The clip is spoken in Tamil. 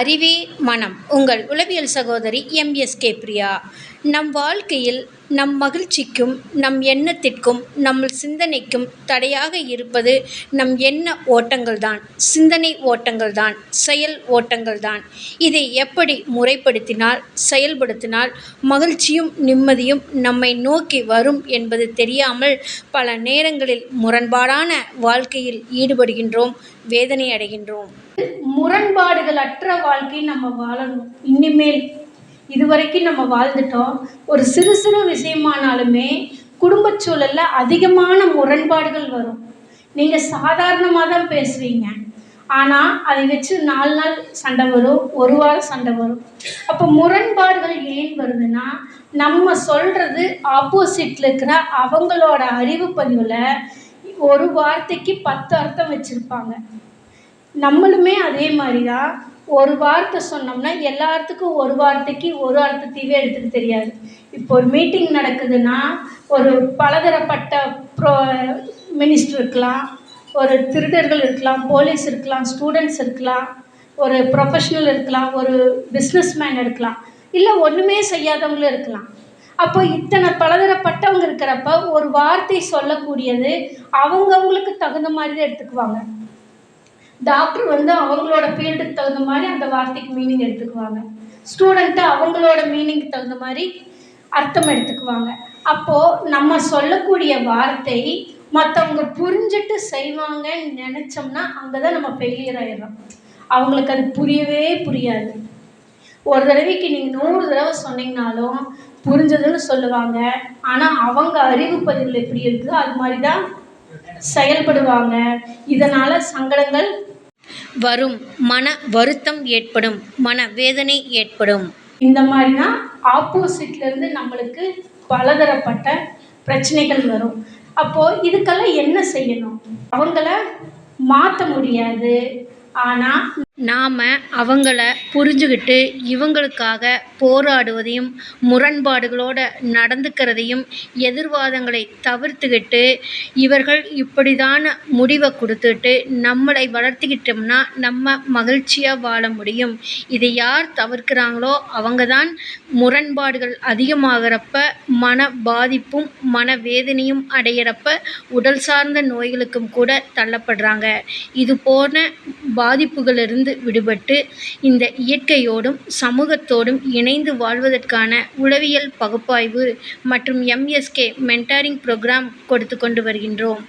அறிவே மனம். உங்கள் உளவியல் சகோதரி எம்எஸ்கே பிரியா. நம் வாழ்க்கையில் நம் மகிழ்ச்சிக்கும் நம் எண்ணத்திற்கும் நம் சிந்தனைக்கும் தடையாக இருப்பது நம் எண்ண ஓட்டங்கள் தான் சிந்தனை ஓட்டங்கள் தான் செயல் ஓட்டங்கள் தான் இதை எப்படி முறைப்படுத்தினால் செயல்படுத்தினால் மகிழ்ச்சியும் நிம்மதியும் நம்மை நோக்கி வரும் என்பது தெரியாமல் பல நேரங்களில் முரண்பாடான வாழ்க்கையில் ஈடுபடுகின்றோம் வேதனை அடைகின்றோம். முரண்பாடுகள் அற்ற வாழ்க்கை நம்ம வாழணும். இனிமேல் இதுவரைக்கும் நம்ம வாழ்ந்துட்டோம். ஒரு சிறு சிறு விஷயமானாலுமே குடும்பச் சூழலில் அதிகமான முரண்பாடுகள் வரும். நீங்கள் சாதாரணமாக தான் பேசுவீங்க. ஆனால் அதை வச்சு நாலு நாள் சண்டை வரும் ஒரு வாரம் சண்டை வரும். அப்போ முரண்பாடுகள் ஏன் வருதுன்னா நம்ம சொல்கிறது ஆப்போசிட்டில் இருக்கிற அவங்களோட அறிவு பதிவில் ஒரு வார்த்தைக்கு பத்து அர்த்தம் வச்சுருப்பாங்க. நம்மளுமே அதே மாதிரி தான் ஒரு வார்த்தை சொன்னோம்னா எல்லாத்துக்கும் ஒரு வார்த்தைக்கு ஒரு அர்த்தத்தையே எடுத்துக்க தெரியாது. இப்போ ஒரு மீட்டிங் நடக்குதுன்னா ஒரு பலதரப்பட்ட ப்ரோ மினிஸ்டர் இருக்கலாம் ஒரு திருடர்கள் இருக்கலாம் போலீஸ் இருக்கலாம் ஸ்டூடெண்ட்ஸ் இருக்கலாம் ஒரு ப்ரொஃபஷ்னல் இருக்கலாம் ஒரு பிஸ்னஸ் மேன் இருக்கலாம் இல்லை ஒன்றுமே செய்யாதவங்களும் இருக்கலாம். அப்போ இத்தனை பலதரப்பட்டவங்க இருக்கிறப்ப ஒரு வார்த்தை சொல்லக்கூடியது அவங்கவுங்களுக்கு தகுந்த மாதிரி தான் எடுத்துக்குவாங்க. டாக்டர் வந்து அவங்களோட ஃபீல்டுக்கு தகுந்த மாதிரி அந்த வார்த்தைக்கு மீனிங் எடுத்துக்குவாங்க. ஸ்டூடெண்ட்டு அவங்களோட மீனிங்க்கு தகுந்த மாதிரி அர்த்தம் எடுத்துக்குவாங்க. அப்போது நம்ம சொல்லக்கூடிய வார்த்தை மற்றவங்க புரிஞ்சுட்டு செய்வாங்கன்னு நினச்சோம்னா அங்கே தான் நம்ம ஃபெயிலியர் ஆயிடுறோம். அவங்களுக்கு அது புரியவே புரியாது. ஒரு தடவைக்கு நீங்கள் நூறு தடவை சொன்னீங்கனாலும் புரிஞ்சதுன்னு சொல்லுவாங்க. ஆனால் அவங்க அறிவு பதிவில் எப்படி இருக்குதோ அது மாதிரி தான் செயல்படுவாங்க. இதனால் சங்கடங்கள் வரும். மன வருத்தம் ஏற்படும். மன வேதனை ஏற்படும். இந்த மாதிரினா ஆப்போசிட்லேருந்து நம்மளுக்கு பலதரப்பட்ட பிரச்சனைகள் வரும். அப்போது இதுக்கெல்லாம் என்ன செய்யணும்? அவங்கள மாற்ற முடியாது. ஆனால் நாம் அவங்கள புரிஞ்சுக்கிட்டு இவங்களுக்காக போராடுவதையும் முரண்பாடுகளோடு நடந்துக்கிறதையும் எதிர்வாதங்களை தவிர்த்துக்கிட்டு இவர்கள் இப்படிதான முடிவை கொடுத்துட்டு நம்மளை வளர்த்திக்கிட்டோம்னா நம்ம மகிழ்ச்சியாக வாழ முடியும். இதை யார் தவிர்க்கிறாங்களோ அவங்க தான் முரண்பாடுகள் அதிகமாகிறப்ப மன பாதிப்பும் மன வேதனையும் அடையிறப்ப உடல் சார்ந்த நோய்களுக்கும் கூட தள்ளப்படுறாங்க. இது போன பாதிப்புகளிலிருந்து விடுபட்டு இந்த இயற்கையோடும் சமூகத்தோடும் இணைந்து வாழ்வதற்கான உளவியல் பகுப்பாய்வு மற்றும் எம்எஸ்கே மென்டாரிங் ப்ரோக்ராம் கொடுத்து கொண்டு வருகின்றோம்.